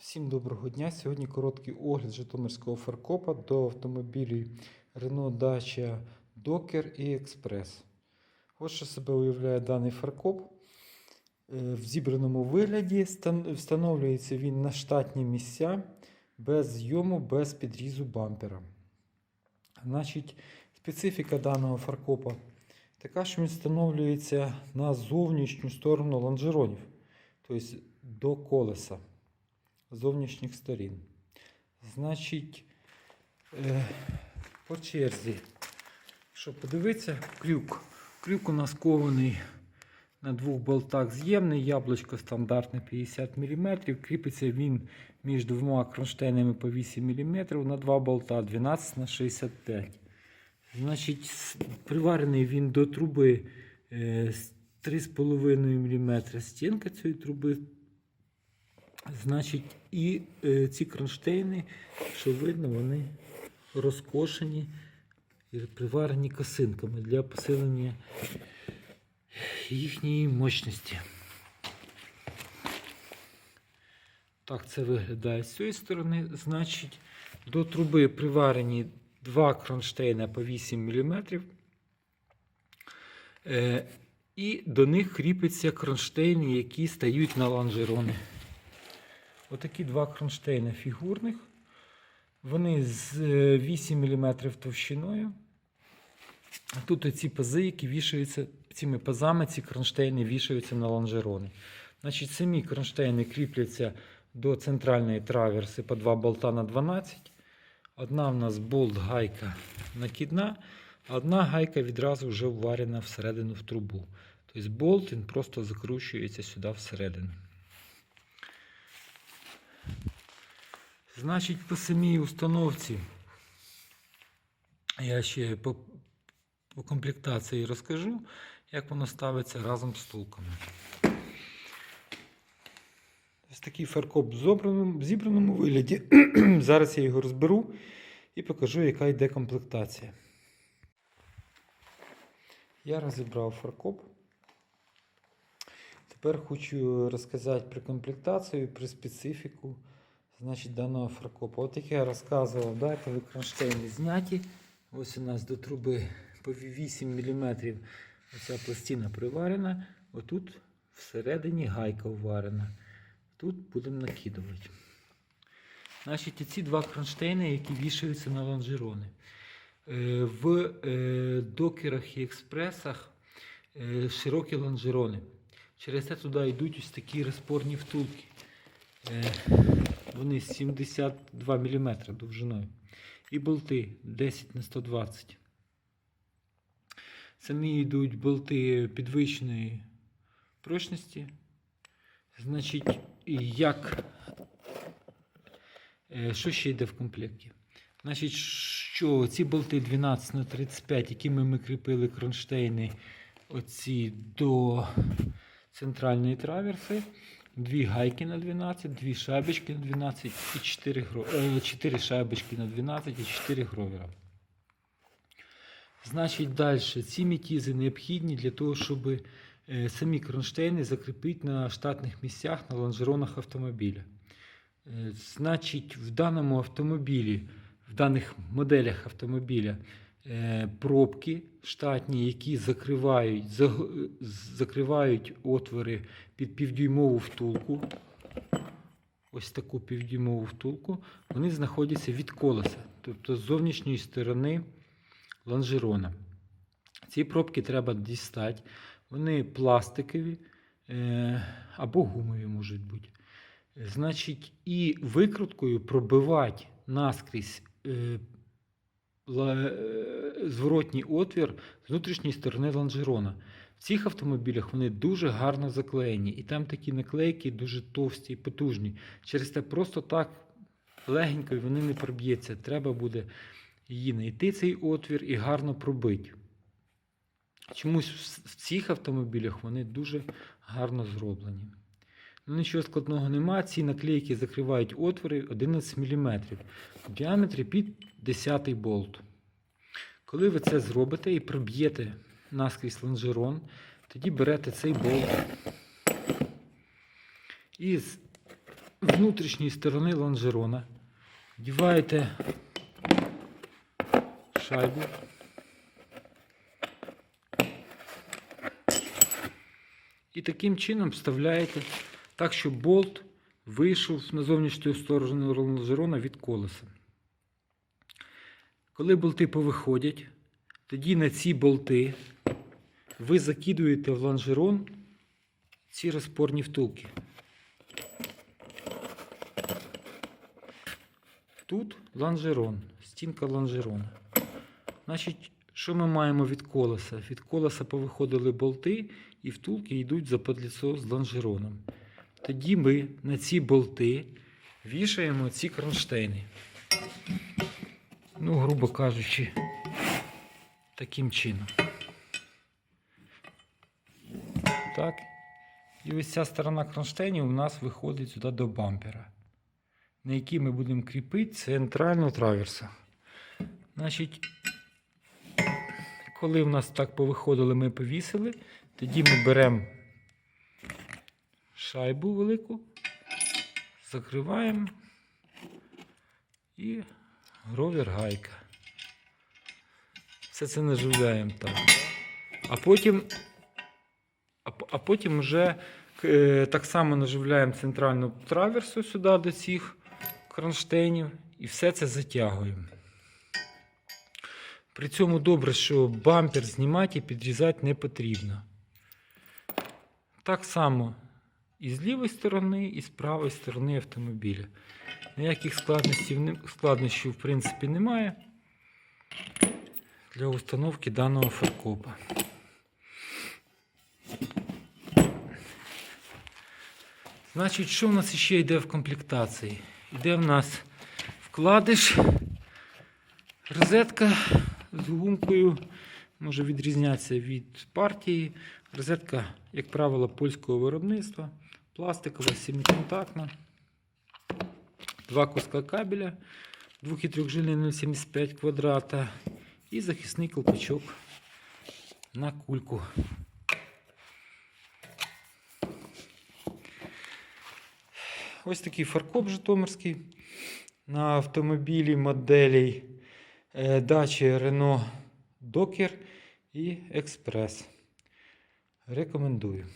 Всім доброго дня. Сьогодні короткий огляд Житомирського фаркопа до автомобілів Renault Dacia Docker і Express. Ось що себе уявляє даний фаркоп. Е, В зібраному вигляді встановлюється він на штатні місця без зйому, без підрізу бампера. Значить, специфіка даного фаркопа така, що він встановлюється на зовнішню сторону лонжеронів, тобто до колеса зовнішніх сторін. Значить, е, по черзі, що подивитися, крюк. Крюк у нас кований на двох болтах з'ємний, яблучко стандартне 50 мм. Кріпиться він між двома кронштейнами по 8 мм на два болта 12 на 65 Значить, приварений він до труби е, з 3,5 мм стінка цієї труби Значить, і е, ці кронштейни, що видно, вони розкошені і приварені косинками для посилення їхньої мощності. Так це виглядає з цієї сторони. Значить, до труби приварені два кронштейна по 8 мм. Е, і до них кріпляться кронштейни, які стають на лонжерони. Отакі два кронштейни фігурних. Вони з е, 8 мм товщиною. Тут оці пази, які вішаються, цими пазами ці кронштейни вішаються на лонжерони. Значить, самі кронштейни кріпляться до центральної траверси по два болта на 12. Одна в нас болт-гайка накидна, а одна гайка відразу вже вварена всередину в трубу. Тобто болт він просто закручується сюди всередину. Значить, по самій установці я ще по, по комплектації розкажу, як воно ставиться разом з втулками. Ось такий фаркоп в в зібраному вигляді. Зараз я його розберу і покажу, яка йде комплектація. Я розібрав фаркоп. Тепер хочу розказати про комплектацію, про специфіку значить, даного фаркопа. От як я розказував, да, коли кронштейни зняті. Ось у нас до труби по 8 мм оця пластина приварена. Отут всередині гайка вварена. Тут будемо накидувати. Значить, ці два кронштейни, які вішаються на лонжерони. Е, В е, докерах і експресах е, широкі лонжерони. Через це туди йдуть ось такі розпорні втулки. Е, Вони 72 мм довжиною. І болти 10 на 120. Самі йдуть болти підвищеної прочності. Значить, як. е, Що ще йде в комплекті? Значить, що ці болти 12 на 35, якими ми кріпили кронштейни оці до центральної траверси, дві гайки на 12, дві шайбочки на 12 і 4, гро... 4 шайбочки на 12 і 4 гровера. Значить, далі ці мітізи необхідні для того, щоб е, самі кронштейни закріпити на штатних місцях на лонжеронах автомобіля. Е, Значить, в даному автомобілі, в даних моделях автомобіля е, пробки штатні, які закривають, закривають отвори під півдюймову втулку. Ось таку півдюймову втулку, вони знаходяться від колеса, тобто з зовнішньої сторони лонжерона. Ці пробки треба дістати. Вони пластикові е, або гумові можуть бути. Значить, і викруткою пробивати наскрізь е, е, зворотній отвір з внутрішньої сторони лонжерона. В цих автомобілях вони дуже гарно заклеєні, і там такі наклейки дуже товсті і потужні. Через це просто так легенько вони не проб'ється. Треба буде її знайти цей отвір і гарно пробити. Чомусь в цих автомобілях вони дуже гарно зроблені. Ну, нічого складного нема. Ці наклейки закривають отвори 11 мм в діаметрі під 10 болт. Коли ви це зробите і проб'єте наскрізь лонжерон, тоді берете цей болт і з внутрішньої сторони лонжерона. Вдіваєте шайбу. І таким чином вставляєте так, щоб болт вийшов на зовнішню сторону лонжерона від колеса. Коли болти повиходять, тоді на ці болти ви закидуєте в лонжерон ці розпорні втулки. Тут лонжерон, стінка лонжерона. Значить, що ми маємо від колеса? Від колеса повиходили болти і втулки йдуть за подліцо з лонжероном. Тоді ми на ці болти вішаємо ці кронштейни. Ну, грубо кажучи, таким чином. Так. І ось ця сторона кронштейнів у нас виходить сюди до бампера, на який ми будемо кріпити центральну траверсу. Значить, коли в нас так повиходили, ми повісили, тоді ми беремо шайбу велику, закриваємо і гровер гайка. Все це наживляємо так. А потім, а потім вже е, так само наживляємо центральну траверсу сюди до цих кронштейнів і все це затягуємо. При цьому добре, що бампер знімати і підрізати не потрібно. Так само і з лівої сторони, і з правої сторони автомобіля. Ніяких складнощів, в принципі немає для установки даного фаркопа. Значить, що в нас ще йде в комплектації? Йде в нас вкладиш, розетка з гумкою, може відрізнятися від партії. Розетка, як правило, польського виробництва, пластикова, сімиконтактна. Два куска кабеля, 2 і 3 0,75 квадрата і захисний колпачок на кульку. Ось такий фаркоп Житомирський на автомобілі моделей е, дачі Renault Docker і Express. Рекомендую.